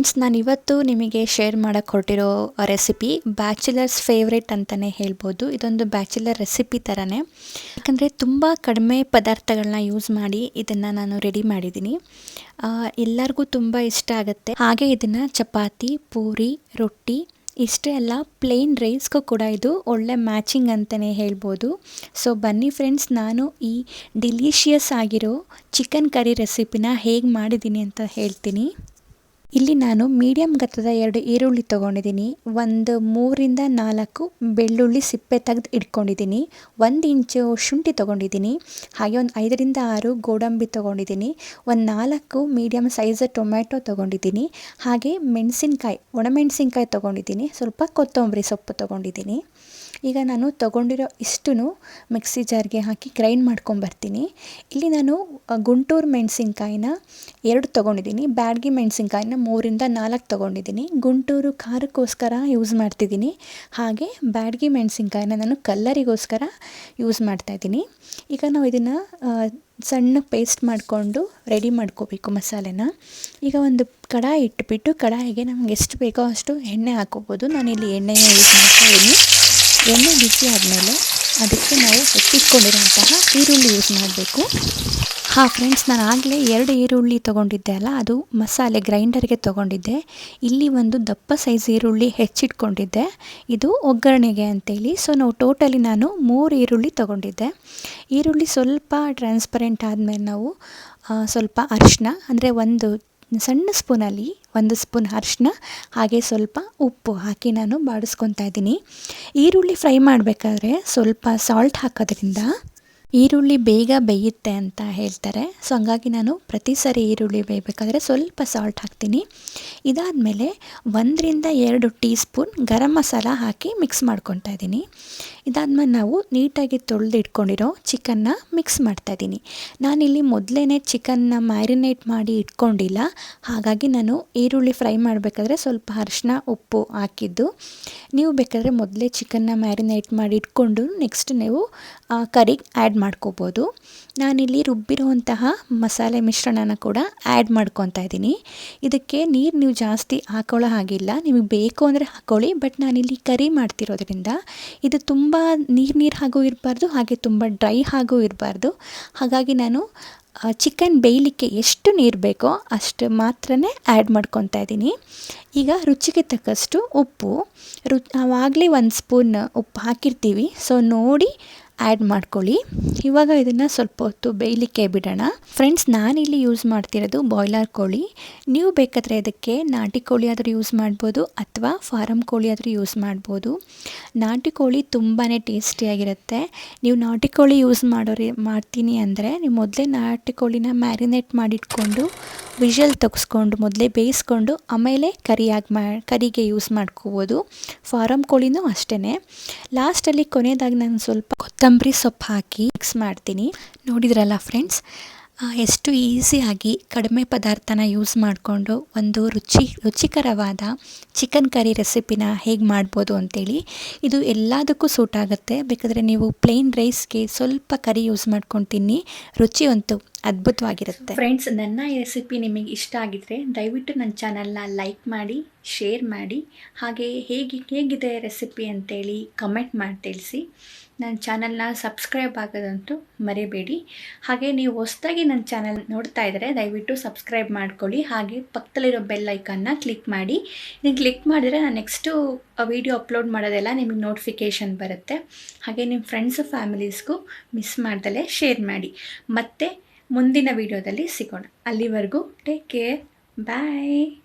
friends ನಾನು ಇವತ್ತು ನಿಮಗೆ ಶೇರ್ ಮಾಡೋಕ್ಕೆ ಹೊರಟಿರೋ ರೆಸಿಪಿ ಬ್ಯಾಚುಲರ್ಸ್ ಫೇವ್ರೇಟ್ ಅಂತಲೇ ಹೇಳ್ಬೋದು. ಇದೊಂದು ಬ್ಯಾಚುಲರ್ ರೆಸಿಪಿ ಥರನೇ ಯಾಕಂದರೆ ತುಂಬ ಕಡಿಮೆ ಪದಾರ್ಥಗಳನ್ನ ಯೂಸ್ ಮಾಡಿ ಇದನ್ನು ನಾನು ರೆಡಿ ಮಾಡಿದ್ದೀನಿ. ಎಲ್ಲರಿಗೂ ತುಂಬ ಇಷ್ಟ ಆಗುತ್ತೆ. ಹಾಗೆ ಇದನ್ನು ಚಪಾತಿ, ಪೂರಿ, ರೊಟ್ಟಿ, ಇಷ್ಟೇ ಅಲ್ಲ ಪ್ಲೇನ್ ರೈಸ್ಗೂ ಕೂಡ ಇದು ಒಳ್ಳೆ ಮ್ಯಾಚಿಂಗ್ ಅಂತಲೇ ಹೇಳ್ಬೋದು. ಸೊ ಬನ್ನಿ ಫ್ರೆಂಡ್ಸ್, ನಾನು ಈ ಡಿಲೀಷಿಯಸ್ ಆಗಿರೋ ಚಿಕನ್ ಕರಿ ರೆಸಿಪಿನ ಹೇಗೆ ಮಾಡಿದ್ದೀನಿ ಅಂತ ಹೇಳ್ತೀನಿ. ಇಲ್ಲಿ ನಾನು ಮೀಡಿಯಮ್ ಗತ್ತದ ಎರಡು ಈರುಳ್ಳಿ ತೊಗೊಂಡಿದ್ದೀನಿ. ಒಂದು ಮೂರಿಂದ ನಾಲ್ಕು ಬೆಳ್ಳುಳ್ಳಿ ಸಿಪ್ಪೆ ತೆಗೆದು ಇಟ್ಕೊಂಡಿದ್ದೀನಿ. ಒಂದು ಇಂಚು ಶುಂಠಿ ತೊಗೊಂಡಿದ್ದೀನಿ. ಹಾಗೆ ಒಂದು ಐದರಿಂದ ಆರು ಗೋಡಂಬಿ ತೊಗೊಂಡಿದ್ದೀನಿ. ಒಂದು ನಾಲ್ಕು ಮೀಡಿಯಮ್ ಸೈಜ್ ಟೊಮ್ಯಾಟೊ ತೊಗೊಂಡಿದ್ದೀನಿ. ಹಾಗೆ ಮೆಣಸಿನ್ಕಾಯಿ ಒಣಮೆಣಸಿನ್ಕಾಯಿ ತೊಗೊಂಡಿದ್ದೀನಿ. ಸ್ವಲ್ಪ ಕೊತ್ತಂಬರಿ ಸೊಪ್ಪು ತೊಗೊಂಡಿದ್ದೀನಿ. ಈಗ ನಾನು ತೊಗೊಂಡಿರೋ ಇಷ್ಟು ಮಿಕ್ಸಿ ಜಾರ್ಗೆ ಹಾಕಿ ಗ್ರೈಂಡ್ ಮಾಡ್ಕೊಂಬರ್ತೀನಿ ಇಲ್ಲಿ ನಾನು ಗುಂಟೂರು ಮೆಣಸಿನ್ಕಾಯಿನ ಎರಡು ತೊಗೊಂಡಿದ್ದೀನಿ. ಬ್ಯಾಡಗಿ ಮೆಣಸಿನ್ಕಾಯಿನ ಮೂರಿಂದ ನಾಲ್ಕು ತೊಗೊಂಡಿದ್ದೀನಿ. ಗುಂಟೂರು ಖಾರಕ್ಕೋಸ್ಕರ ಯೂಸ್ ಮಾಡ್ತಿದ್ದೀನಿ. ಹಾಗೆ ಬ್ಯಾಡಗಿ ಮೆಣಸಿನ್ಕಾಯಿನ ನಾನು ಕಲ್ಲರಿಗೋಸ್ಕರ ಯೂಸ್ ಮಾಡ್ತಾಯಿದ್ದೀನಿ ಈಗ ನಾವು ಇದನ್ನು ಸಣ್ಣ ಪೇಸ್ಟ್ ಮಾಡಿಕೊಂಡು ರೆಡಿ ಮಾಡ್ಕೋಬೇಕು ಮಸಾಲೆನ. ಈಗ ಒಂದು ಕಡಾಯಿ ಇಟ್ಬಿಟ್ಟು ಕಡಾಯಿಗೆ ನಮ್ಗೆ ಎಷ್ಟು ಬೇಕೋ ಅಷ್ಟು ಎಣ್ಣೆ ಹಾಕೋಬೋದು ನಾನಿಲ್ಲಿ ಎಣ್ಣೆನ ಯೂಸ್ ಮಾಡ್ತಾ ಇದ್ದೀನಿ. ಎಣ್ಣೆ ಬಿಸಿ ಆದಮೇಲೆ ಅದಕ್ಕೆ ನಾವು ಹೆಚ್ಚಿಟ್ಕೊಂಡಿರೋಂತಹ ಈರುಳ್ಳಿ ಯೂಸ್ ಮಾಡಬೇಕು. ಹಾಂ ಫ್ರೆಂಡ್ಸ್ ನಾನು ಆಗಲೇ ಎರಡು ಈರುಳ್ಳಿ ತೊಗೊಂಡಿದ್ದೆ ಅಲ್ಲ, ಅದು ಮಸಾಲೆ ಗ್ರೈಂಡರ್ಗೆ ತೊಗೊಂಡಿದ್ದೆ. ಇಲ್ಲಿ ಒಂದು ದಪ್ಪ ಸೈಜ್ ಈರುಳ್ಳಿ ಹೆಚ್ಚಿಟ್ಕೊಂಡಿದ್ದೆ. ಇದು ಒಗ್ಗರಣೆಗೆ ಅಂತೇಳಿ. ಸೊ ನಾವು ಟೋಟಲಿ ನಾನು ಮೂರು ಈರುಳ್ಳಿ ತೊಗೊಂಡಿದ್ದೆ. ಈರುಳ್ಳಿ ಸ್ವಲ್ಪ ಟ್ರಾನ್ಸ್ಪರೆಂಟ್ ಆದಮೇಲೆ ನಾವು ಸ್ವಲ್ಪ ಅರಿಶಿನ, ಅಂದರೆ ಒಂದು ಸಣ್ಣ ಸ್ಪೂನಲ್ಲಿ ಒಂದು ಸ್ಪೂನ್ ಅರಿಶಿನ, ಹಾಗೆ ಸ್ವಲ್ಪ ಉಪ್ಪು ಹಾಕಿ ನಾನು ಬಾಡಿಸ್ಕೊತಾ ಇದ್ದೀನಿ. ಈರುಳ್ಳಿ ಫ್ರೈ ಮಾಡಬೇಕಾದ್ರೆ ಸ್ವಲ್ಪ ಸಾಲ್ಟ್ ಹಾಕೋದ್ರಿಂದ ಈರುಳ್ಳಿ ಬೇಗ ಬೇಯುತ್ತೆ ಅಂತ ಹೇಳ್ತಾರೆ. ಸೊ ಹಂಗಾಗಿ ನಾನು ಪ್ರತಿ ಸರಿ ಈರುಳ್ಳಿ ಬೇಯಬೇಕಾದ್ರೆ ಸ್ವಲ್ಪ ಸಾಲ್ಟ್ ಹಾಕ್ತೀನಿ. ಇದಾದಮೇಲೆ ಒಂದರಿಂದ ಎರಡು ಟೀ ಸ್ಪೂನ್ ಗರಂ ಮಸಾಲ ಹಾಕಿ ಮಿಕ್ಸ್ ಮಾಡ್ಕೊತಾ ಇದ್ದೀನಿ. ಇದಾದ್ಮೇಲೆ ನಾವು ನೀಟಾಗಿ ತೊಳೆದು ಇಟ್ಕೊಂಡಿರೋ ಚಿಕನ್ನ ಮಿಕ್ಸ್ ಮಾಡ್ತಾ ಇದ್ದೀನಿ. ನಾನಿಲ್ಲಿ ಮೊದಲೇ ಚಿಕನ್ನ ಮ್ಯಾರಿನೇಟ್ ಮಾಡಿ ಇಟ್ಕೊಂಡಿಲ್ಲ. ಹಾಗಾಗಿ ನಾನು ಈರುಳ್ಳಿ ಫ್ರೈ ಮಾಡಬೇಕಾದ್ರೆ ಸ್ವಲ್ಪ ಅರಿಶಿನ ಉಪ್ಪು ಹಾಕಿದ್ದು. ನೀವು ಬೇಕಾದರೆ ಮೊದಲೇ ಚಿಕನ್ನ ಮ್ಯಾರಿನೇಟ್ ಮಾಡಿ ಇಟ್ಕೊಂಡು ನೆಕ್ಸ್ಟ್ ನೀವು ಕರಿಗೆ ಆ್ಯಡ್ ಮಾಡ್ಕೋಬೋದು. ನಾನಿಲ್ಲಿ ರುಬ್ಬಿರುವಂತಹ ಮಸಾಲೆ ಮಿಶ್ರಣನ ಕೂಡ ಆ್ಯಡ್ ಮಾಡ್ಕೊತಾ ಇದ್ದೀನಿ. ಇದಕ್ಕೆ ನೀರು ನೀವು ಜಾಸ್ತಿ ಹಾಕೊಳ್ಳೋ ಹಾಗಿಲ್ಲ. ನಿಮಗೆ ಬೇಕು ಅಂದರೆ ಹಾಕೊಳ್ಳಿ, ಬಟ್ ನಾನಿಲ್ಲಿ ಕರಿ ಮಾಡ್ತಿರೋದ್ರಿಂದ ಇದು ತುಂಬ ನೀರು ನೀರು ಹಾಗೂ ಇರಬಾರ್ದು, ಹಾಗೆ ತುಂಬ ಡ್ರೈ ಹಾಗೂ ಇರಬಾರ್ದು. ಹಾಗಾಗಿ ನಾನು ಚಿಕನ್ ಬೇಯಲಿಕ್ಕೆ ಎಷ್ಟು ನೀರು ಬೇಕೋ ಅಷ್ಟು ಮಾತ್ರ ಆ್ಯಡ್ ಮಾಡ್ಕೊತಾ ಇದ್ದೀನಿ. ಈಗ ರುಚಿಗೆ ತಕ್ಕಷ್ಟು ಉಪ್ಪು. ರು, ನಾವಾಗಲೇ ಒಂದು ಸ್ಪೂನ್ ಉಪ್ಪು ಹಾಕಿರ್ತೀವಿ. ಸೊ ನೋಡಿ ಆ್ಯಡ್ ಮಾಡ್ಕೊಳ್ಳಿ. ಇವಾಗ ಇದನ್ನು ಸ್ವಲ್ಪ ಹೊತ್ತು ಬೇಯಲಿಕ್ಕೆ ಬಿಡೋಣ. ಫ್ರೆಂಡ್ಸ್ ನಾನಿಲ್ಲಿ ಯೂಸ್ ಮಾಡ್ತಿರೋದು ಬಾಯ್ಲರ್ ಕೋಳಿ. ನೀವು ಬೇಕಾದರೆ ಇದಕ್ಕೆ ನಾಟಿ ಕೋಳಿ ಆದರೂ ಯೂಸ್ ಮಾಡ್ಬೋದು ಅಥವಾ ಫಾರಮ್ ಕೋಳಿ ಆದರೂ ಯೂಸ್ ಮಾಡ್ಬೋದು. ನಾಟಿ ಕೋಳಿ ತುಂಬಾ ಟೇಸ್ಟಿಯಾಗಿರುತ್ತೆ ನೀವು ನಾಟಿ ಕೋಳಿ ಯೂಸ್ ಮಾಡೋರಿ, ಮಾಡ್ತೀನಿ ಅಂದರೆ ನೀವು ಮೊದಲೇ ನಾಟಿ ಕೋಳಿನ ಮ್ಯಾರಿನೇಟ್ ಮಾಡಿಟ್ಕೊಂಡು ವಿಷಲ್ ತೆಗೆಸ್ಕೊಂಡು ಮೊದಲೇ ಬೇಯಿಸ್ಕೊಂಡು ಆಮೇಲೆ ಕರಿಯಾಗಿ ಮಾ, ಕರಿಗೆ ಯೂಸ್ ಮಾಡ್ಕೋಬೋದು. ಫಾರಮ್ ಕೋಳಿನೂ ಅಷ್ಟೇ ಲಾಸ್ಟಲ್ಲಿ ಕೊನೆಯದಾಗಿ ನಾನು ಸ್ವಲ್ಪ ಸೊಪ್ಪು ಹಾಕಿ ಮಿಕ್ಸ್ ಮಾಡ್ತೀನಿ. ನೋಡಿದ್ರಲ್ಲ ಫ್ರೆಂಡ್ಸ್ ಎಷ್ಟು ಈಸಿಯಾಗಿ ಕಡಿಮೆ ಪದಾರ್ಥನ ಯೂಸ್ ಮಾಡಿಕೊಂಡು ಒಂದು ರುಚಿ, ರುಚಿಕರವಾದ ಚಿಕನ್ ಕರಿ ರೆಸಿಪಿನ ಹೇಗೆ ಮಾಡ್ಬೋದು ಅಂತೇಳಿ ಇದು ಎಲ್ಲದಕ್ಕೂ ಸೂಟ್ ಆಗುತ್ತೆ. ಬೇಕಾದರೆ ನೀವು ಪ್ಲೇನ್ ರೈಸ್ಗೆ ಸ್ವಲ್ಪ ಕರಿ ಯೂಸ್ ಮಾಡ್ಕೊಂಡು ತಿನ್ನಿ. ರುಚಿ ಅಂತೂ ಅದ್ಭುತವಾಗಿರುತ್ತೆ. ಫ್ರೆಂಡ್ಸ್ ನನ್ನ ಈ ರೆಸಿಪಿ ನಿಮಗೆ ಇಷ್ಟ ಆಗಿದ್ರೆ ದಯವಿಟ್ಟು ನನ್ನ ಚಾನಲ್ನ ಲೈಕ್ ಮಾಡಿ ಶೇರ್ ಮಾಡಿ, ಹಾಗೆ ಹೇಗೆ, ಹೇಗಿದೆ ರೆಸಿಪಿ ಅಂತೇಳಿ ಕಮೆಂಟ್ ಮಾಡಿ ತಿಳಿಸಿ. ನನ್ನ ಚಾನಲ್ನ ಸಬ್ಸ್ಕ್ರೈಬ್ ಆಗೋದಂತೂ ಮರಿಬೇಡಿ. ಹಾಗೆ ನೀವು ಹೊಸದಾಗಿ ನನ್ನ ಚಾನಲ್ ನೋಡ್ತಾ ಇದ್ದರೆ ದಯವಿಟ್ಟು ಸಬ್ಸ್ಕ್ರೈಬ್ ಮಾಡ್ಕೊಳ್ಳಿ. ಹಾಗೆ ಪಕ್ಕದಲ್ಲಿರೋ ಬೆಲ್ ಐಕನ್ನ ಕ್ಲಿಕ್ ಮಾಡಿ. ನೀವು ಕ್ಲಿಕ್ ಮಾಡಿದರೆ ನಾನು ನೆಕ್ಸ್ಟು ವೀಡಿಯೋ ಅಪ್ಲೋಡ್ ಮಾಡೋದೆಲ್ಲ ನಿಮಗೆ ನೋಟಿಫಿಕೇಷನ್ ಬರುತ್ತೆ. ಹಾಗೆ ನಿಮ್ಮ ಫ್ರೆಂಡ್ಸು ಫ್ಯಾಮಿಲೀಸ್ಗೂ ಮಿಸ್ ಮಾಡ್ದಲೇ ಶೇರ್ ಮಾಡಿ. ಮತ್ತು ಮುಂದಿನ ವಿಡಿಯೋದಲ್ಲಿ ಸಿಗೋಣ. ಅಲ್ಲಿವರೆಗೂ ಟೇಕ್ ಕೇರ್ ಬಾಯ್